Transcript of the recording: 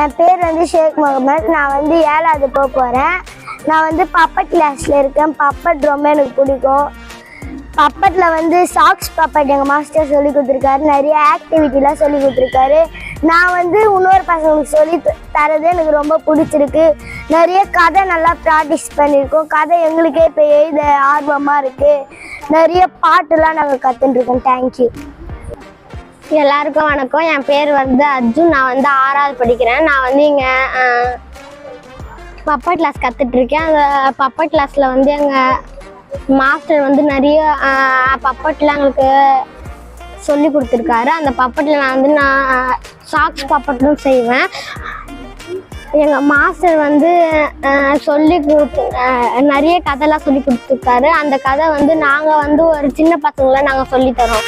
என் பேர் வந்து ஷேக் முகமது. நான் வந்து ஏழாவது போக போகிறேன் நான் வந்து பப்பட் கிளாஸில் இருக்கேன். பப்பட் ரொம்ப எனக்கு பிடிக்கும். பப்பட்டில் வந்து சாக்ஸ் பப்பட் எங்கள் மாஸ்டர் சொல்லி கொடுத்துருக்காரு. நிறைய ஆக்டிவிட்டிலாம் சொல்லி கொடுத்துருக்காரு. நான் வந்து இன்னொரு பசங்களுக்கு சொல்லி தரது எனக்கு ரொம்ப பிடிச்சிருக்கு. நிறைய கதை நல்லா ப்ராக்டிஸ் பண்ணியிருக்கோம் கதை எங்களுக்கே இப்போ எழுத ஆர்வமாக இருக்குது நிறைய பாட்டுலாம் நாங்கள் கற்றுட்டுருக்கோம் தேங்க்யூ எல்லாருக்கும் வணக்கம். என் பேர் வந்து அர்ஜுன். நான் வந்து ஆறாவது படிக்கிறேன். நான் வந்து இங்கே பப்பா கிளாஸ் கற்றுட்ருக்கேன் அந்த பப்பா கிளாஸில் வந்து எங்கள் மாஸ்டர் வந்து நிறைய பப்பட்டில் எங்களுக்கு சொல்லி கொடுத்துருக்காரு. அந்த பப்பட்டில் நான் வந்து நான் சாக்ஸ் பப்பட்டும் செய்வேன். எங்கள் மாஸ்டர் வந்து சொல்லி கொடுத்து நிறைய கதைலாம் சொல்லி கொடுத்துருக்காரு. அந்த கதை வந்து நாங்கள் வந்து ஒரு சின்ன பசங்களை நாங்கள் சொல்லித்தரோம்